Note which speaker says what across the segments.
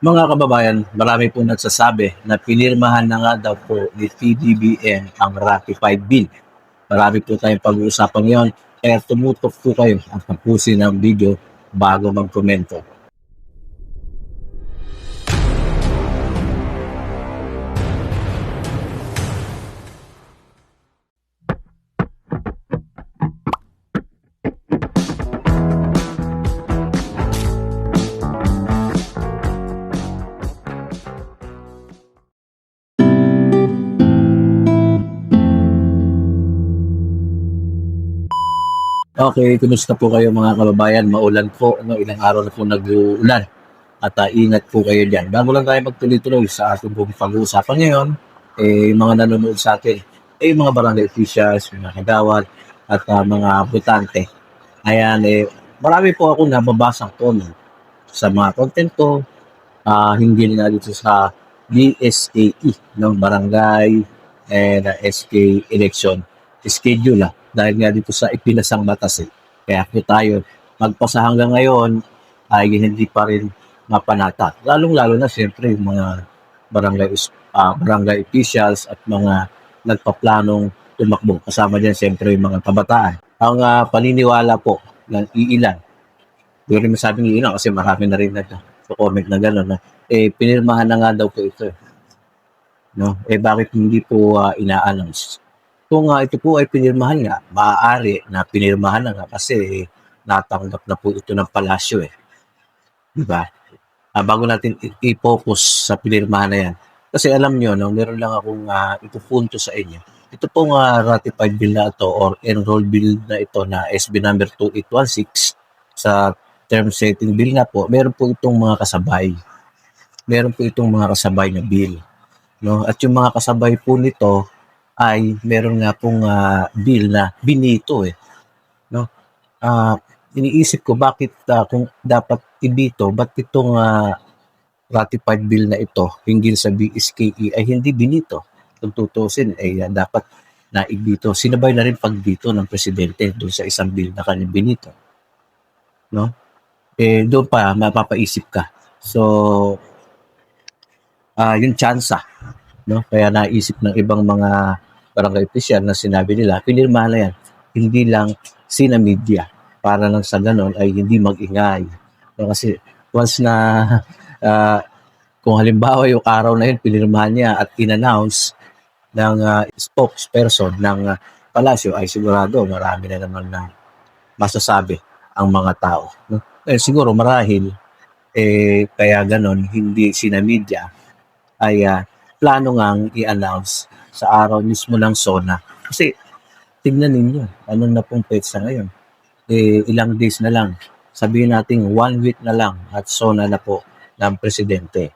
Speaker 1: Mga kababayan, marami po nagsasabi na pinirmahan na nga daw po ni PDBM ang ratified bill. Marami po tayong pag-uusapan ngayon, kaya tumutok po kayo at tapusin ang video bago mag-komento. Okay, kumusta po kayo mga kababayan? Maulan po, ano, ilang araw na po nag-uulan. At ah, ingat po kayo dyan. Bago lang tayo magtuloy-tuloy sa ating pong pag-uusapan ngayon, eh, mga nanonood sa atin, eh, mga barangay officials, mga kagawad, at ah, mga butante. Ayan, eh, marami po ako nababasang comment sa mga content ko, ah, hindi na dito sa BSAE, ng barangay and ah, SK election schedule ah, dahil nga dito sa ipinasang batas eh. Kaya po tayo magpasa hanggang ngayon ay hindi pa rin mapanata. Lalong-lalo na siyempre yung mga barangay, ah, barangay officials at mga nagpaplanong tumakbo. Kasama dyan siyempre yung mga kabataan. Ang ah, paniniwala po ng iilan, hindi rin masabing iilan kasi marami na rin nag-comment na gano'n na eh, pinirmahan na nga daw po ito. No? Eh bakit hindi po ah, ina-announce? Kung nga ito po ay pinirmahan nga, maaari na pinirmahan na nga kasi natanggap na po ito ng palasyo eh. Di ba? Ah, bago natin i-focus sa pinirmahan na yan. Kasi alam nyo, no, meron lang akong uh, ipupunto sa inyo. Ito pong uh, ratified bill na ito or enroll bill na ito na SB number 2816 sa term setting bill nga po, meron po itong mga kasabay. Meron po itong mga kasabay na bill. No? At yung mga kasabay po nito, ay meron nga pong ah, bill na binito eh. No? Ah, iniisip ko bakit ah, kung dapat ibito, ba't itong ah, ratified bill na ito hinggil sa BSKE ay hindi binito. Kung tutusin, ay ah, dapat na ibito. Sinabay na rin pagbito ng presidente doon sa isang bill na kanyang binito. No? Eh, doon pa, mapapaisip ka. So, ah yung tsansa, no? Kaya naisip ng ibang mga barangay official na sinabi nila, pinirmahan na yan, hindi lang sina media para lang sa ganon ay hindi mag-ingay. No, kasi once na ah, kung halimbawa yung araw na yun, pinirmahan niya at in-announce ng ah, spokesperson ng ah, palasyo ay sigurado marami na naman na masasabi ang mga tao. No? Eh, siguro marahil eh, kaya ganon, hindi sina media ay ah, plano ngang i-announce sa araw mismo ng SONA. Kasi tignan ninyo, ano na pong petsa ngayon. Eh, ilang days na lang. Sabihin natin one week na lang at SONA na po ng presidente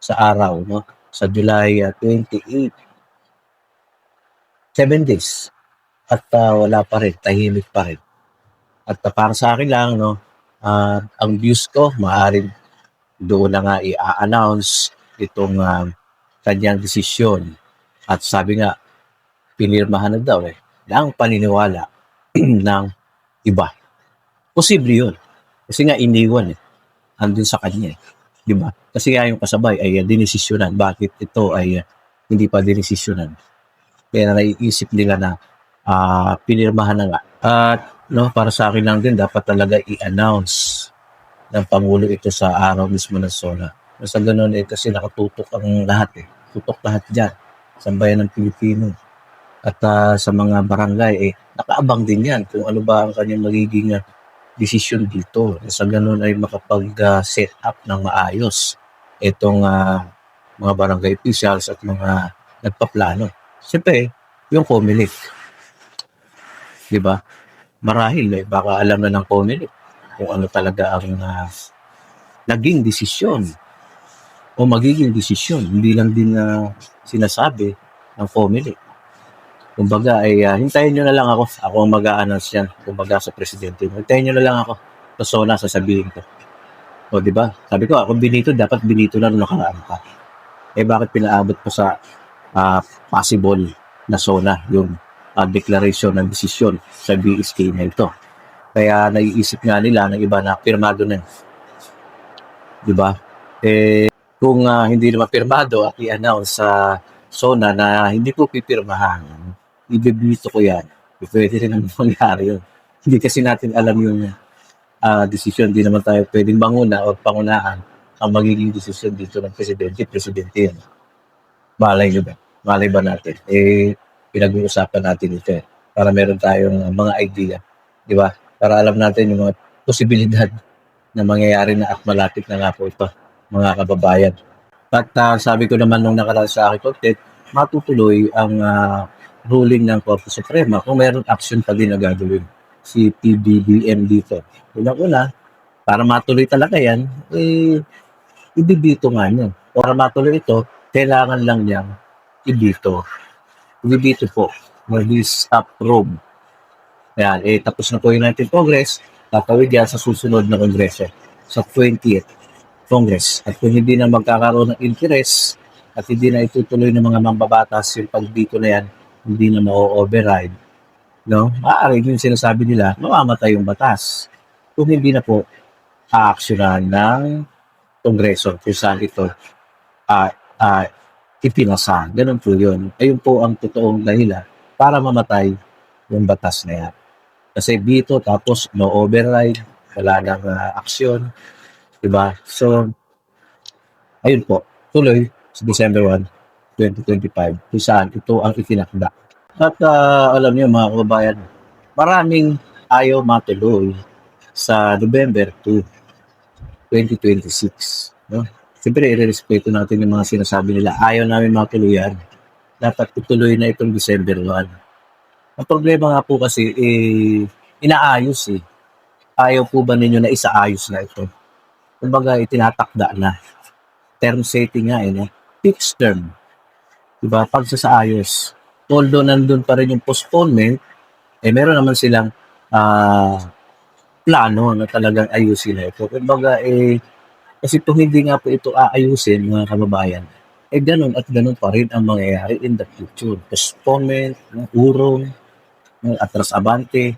Speaker 1: sa araw, no? Sa July ah, 28. Seven days. At ah, wala pa rin, tahimik pa rin. At ah, para sa akin lang, no, ah, ang views ko, maaaring doon na nga i-announce itong ah, kanyang desisyon. At sabi nga, pinirmahan na daw eh, ng paniniwala ng iba. Posible yun. Kasi nga iniwan eh. Andun sa kanya eh. Di ba? Kasi nga yung kasabay ay uh, dinesisyonan. Bakit ito ay ah, hindi pa dinesisyonan? Kaya naiisip nila na ah, pinirmahan na nga. At no, para sa akin lang din, dapat talaga i-announce ng Pangulo ito sa araw mismo ng SONA. Sa ganun eh, kasi nakatutok ang lahat eh. Tutok lahat dyan sa bayan ng Pilipino. At ah, sa mga barangay, eh, nakaabang din yan kung ano ba ang kanyang magiging ah, desisyon dito. Sa ganun ay makapag-set up ng maayos itong ah, mga barangay officials at mga nagpaplano. Siyempre, yung COMELEC. Di ba? Marahil, eh, baka alam na ng COMELEC kung ano talaga ang ah, naging desisyon o magiging desisyon. Hindi lang din na sinasabi ng COMELEC. Kumbaga ay ah, hintayin nyo na lang ako. Ako ang mag-a-announce yan. Kumbaga sa presidente. Hintayin nyo na lang ako. Sa SONA, sasabihin ko. O, di ba? Sabi ko, ako binito, dapat binito na nung nakaraan pa. Eh, bakit pinaabot pa sa ah, possible na SONA yung ah, declaration ng desisyon sa BSK na ito? Kaya naiisip nga nila ng iba na pirmado na. yun. Di ba? Eh, kung ah, hindi naman pirmado at i-announce sa SONA na hindi ko pipirmahan, ibibito ko yan. Pwede rin naman mangyari yun. Hindi kasi natin alam yung ah, desisyon. Hindi naman tayo pwedeng manguna o pangunahan ang magiging desisyon dito ng presidente. Presidente yan. Malay nyo ba? Malay ba natin? Eh, pinag-uusapan natin ito eh. Para meron tayong mga idea. Di ba? Para alam natin yung mga posibilidad na mangyayari na at malapit na nga po ito, mga kababayan. At ah, sabi ko naman nung nakaraan sa aking content, matutuloy ang ah, ruling ng Korte Suprema kung meron action pa din na gagawin si PBBM dito. Unang-una, para matuloy talaga yan, eh, ibibito nga niya. Para matuloy ito, kailangan lang niyang ibito. Ibibito po. Release up room. Ayan, eh, tapos na po yung 19th Congress, tatawid yan sa susunod na Kongreso, sa 20th Congress. At kung hindi na magkakaroon ng interest at hindi na itutuloy ng mga mambabatas yung pagbito na yan, hindi na ma-override, no? Maaari yung sinasabi nila, mamamatay yung batas. Kung hindi na po, aaksyonan ng Kongreso kung saan ito ah ah, ipinasa. Ganun po yun. Ayun po ang totoong dahilan para mamatay yung batas na yan. Kasi dito tapos no override, wala nang ah, aksyon, 'di ba? So ayun po, tuloy sa December 1, 2025 kung saan ito ang itinakda. At ah, alam niyo mga kababayan, maraming ayaw matuloy sa November 2, 2026. No? Siyempre, i-respeto natin yung mga sinasabi nila. Ayaw namin matuluyan. Dapat ituloy na itong December 1. Ang problema nga po kasi, eh, inaayos eh. Ayaw po ba ninyo na isaayos na ito? Kumbaga, itinatakda na. Term setting nga eh? Fixed term. Diba? Pagsasaayos. Although nandun pa rin yung postponement, eh meron naman silang ah, plano na talagang ayusin na ito. Kumbaga, eh, kasi kung hindi nga po ito aayusin, mga kababayan, eh ganun at ganun pa rin ang mangyayari in the future. Postponement, urong, atras abante,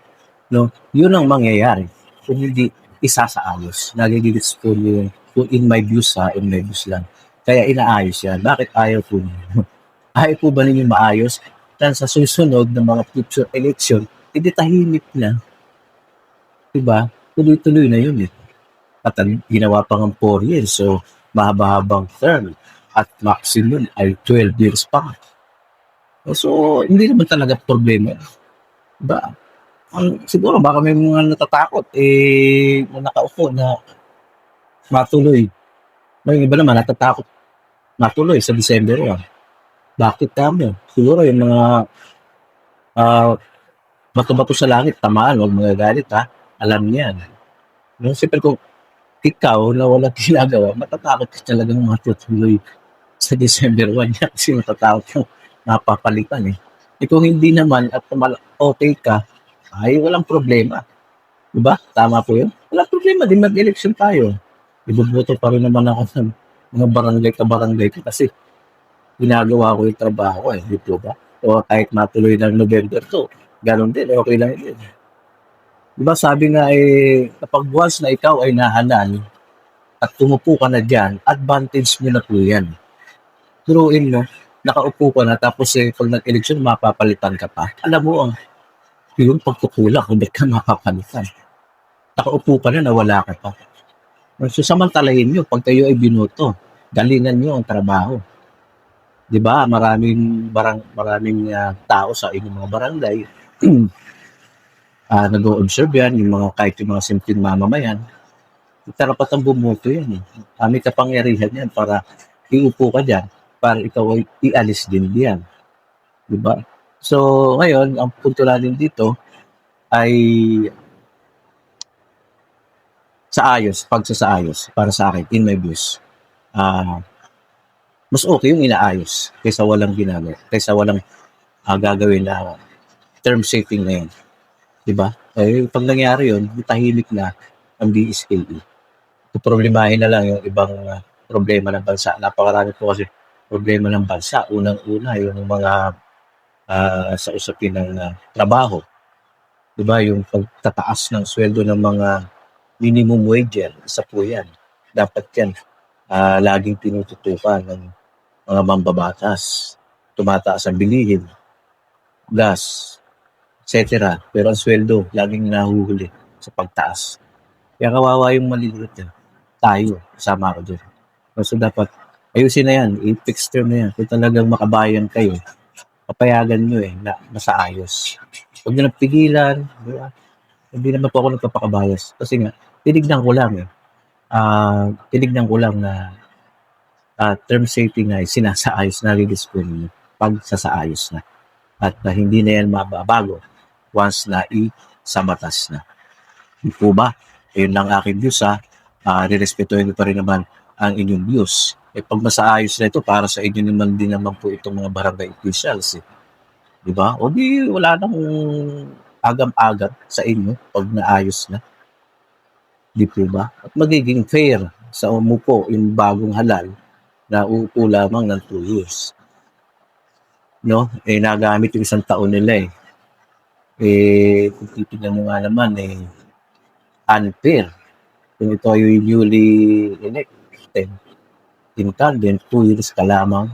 Speaker 1: no, yun ang mangyayari kung hindi isa sa ayos. Nagigigits po yun in my views ha, in my views lang. Kaya inaayos yan. Bakit ayaw po ninyo? ayaw po ba ninyo maayos? Tan sa susunod ng mga future election, hindi tahimik na. Diba? Tuloy-tuloy na yun eh. At ang ginawa pa ng 4 years, so mahaba-habang term. At maximum ay 12 years pa. So, hindi naman talaga problema. Diba? Ang, siguro baka may mga natatakot eh na nakaupo na matuloy. May iba naman natatakot matuloy sa December 1. Bakit kamo? Siguro yung mga ah, bato-bato sa langit, tamaan, huwag magagalit ha. Alam niyan. No, siyempre kung ikaw na walang ginagawa, matatakot ka talagang matutuloy sa December 1 yan kasi matatakot kang napapalitan eh. Eh kung hindi naman at okay ka, ay walang problema. Diba? Tama po yun. Walang problema, di mag-election tayo. Ibubuto pa rin naman ako ng mga barangay ka barangay ko kasi ginagawa ko yung trabaho eh. Di po ba? O kahit matuloy ng November to, ganun din, okay lang din. Diba sabi nga eh, kapag once na ikaw ay nahanan at tumupo ka na dyan, advantage mo na po yan. Turuin mo, nakaupo ka na tapos eh, pag nag-election, mapapalitan ka pa. Alam mo, yung pagkukulang ba't ka mapapalitan. Nakaupo ka na, nawala ka pa. So, samantalahin nyo, pag kayo ay binoto, galingan nyo ang trabaho. 'Di ba? Maraming barang maraming ah, tao sa inyong mga barangay. ah nag-o-observe yan, yung mga kahit yung mga simpleng mamamayan. Karapatan bumoto yan eh. Ah, may kapangyarihan yan para iupo ka dyan, para ikaw ay ialis din diyan. 'Di ba? So, ngayon, ang punto natin dito ay sa ayos, pagsasaayos para sa akin, in my views. Ah, mas okay yung inaayos kaysa walang ginagawa, kaysa walang ah, gagawin na term setting na yun. Diba? Eh, pag nangyari yun, tahimik na ang DSKE. Problemahin na lang yung ibang ah, problema ng bansa. Napakarami po kasi problema ng bansa. Unang-una, yung mga ah, sa usapin ng ah, trabaho. Diba? Yung pagtataas ng sweldo ng mga minimum wage yan. Isa po yan. Dapat yan ah, laging tinututukan ng mga mambabatas. Tumataas ang bilihin, gas, etc. Pero ang sweldo, laging nahuhuli sa pagtaas. Kaya kawawa yung maliliit yan. Tayo, kasama ko dyan. So dapat, ayusin na yan, i-fix term na yan. Kung talagang makabayan kayo, papayagan nyo eh, na masaayos. Huwag nyo pigilan? Hindi naman po ako nagpapakabayas. Kasi nga, tinignan ko lang eh. Ah, tinignan ko lang na ah, term safety nga ay sinasaayos na rin pag sasaayos na. At ah, hindi na yan mababago once na i sa batas na. Di po ba? Ayun lang aking views ha. Uh, rirespetuhin ko pa rin naman ang inyong views. Eh pag masaayos na ito, para sa inyo naman din naman po itong mga barangay officials eh. Di ba? O di wala nang agam-agam sa inyo pag naayos na. Di po ba? At magiging fair sa umupo yung bagong halal na uupo lamang ng 2 years. No? Eh, nagamit yung isang taon nila eh. Eh, kung titignan mo nga naman eh, unfair. Kung ito ay newly elected, incumbent, 2 years ka lamang.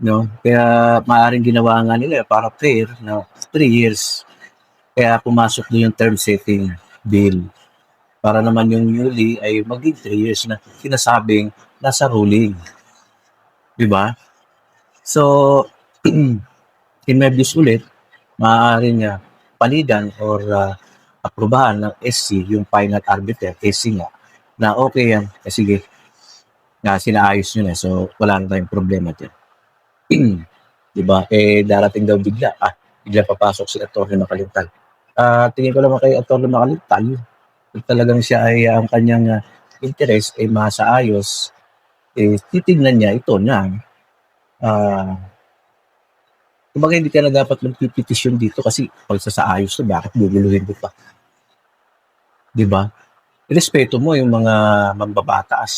Speaker 1: No? Kaya maaaring ginawa nga nila para fair na 3 years. Kaya pumasok doon yung term setting bill. Para naman yung newly ay maging 3 years na sinasabing nasa ruling. Di ba? So, in my views ulit, maaaring uh, palidan or uh, aprubahan ng SC yung final arbiter, SC nga, na okay yan, eh, sige, na sinaayos nyo na, so wala na tayong problema dyan. di ba? Eh, darating daw bigla, ah, bigla papasok si Atty. Makalintal. Ah, tingin ko naman kay Atty. Makalintal, talagang siya ay ang kanyang uh, interest ay masaayos, eh, titignan niya ito na, ah, Kumbaga hindi ka na dapat magpipetisyon dito kasi pag sasaayos to, bakit guguluhin mo pa? Di ba? Irespeto mo yung mga mambabatas.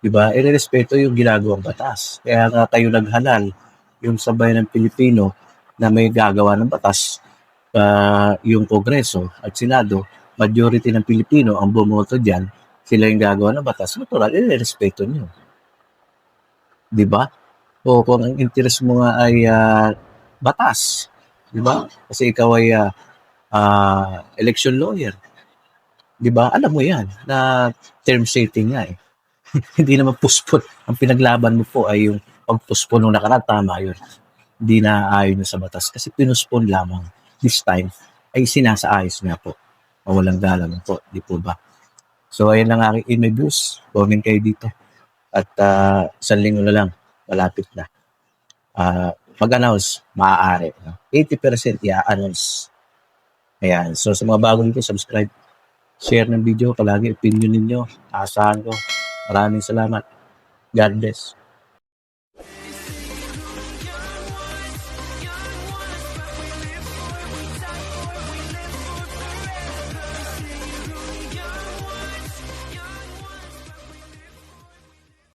Speaker 1: Di ba? Irespeto yung ginagawang batas. Kaya nga kayo naghalal yung sabay ng Pilipino na may gagawa ng batas uh, yung Kongreso at Senado, majority ng Pilipino ang bumoto dyan, sila yung gagawa ng batas, natural, irespeto nyo. Di ba? O kung ang interest mo nga ay uh, batas, di ba? Kasi ikaw ay uh, uh, election lawyer. Di ba? Alam mo yan na term setting nga eh. Hindi naman puspon. Ang pinaglaban mo po ay yung pagpuspon nung nakaraan. Tama yun. Hindi na ayon sa batas. Kasi pinuspon lamang this time ay sinasaayos nga po. Mawalang galang po. Di po ba? So, ayun lang aking in my views. Comment kayo dito. At uh, isang linggo na lang malapit na. Uh, mag-announce, maaari. No? 80% i-announce. Ayan. So, sa mga bago dito, subscribe. Share ng video. Palagi opinion ninyo. Asahan ko. Maraming salamat. God bless.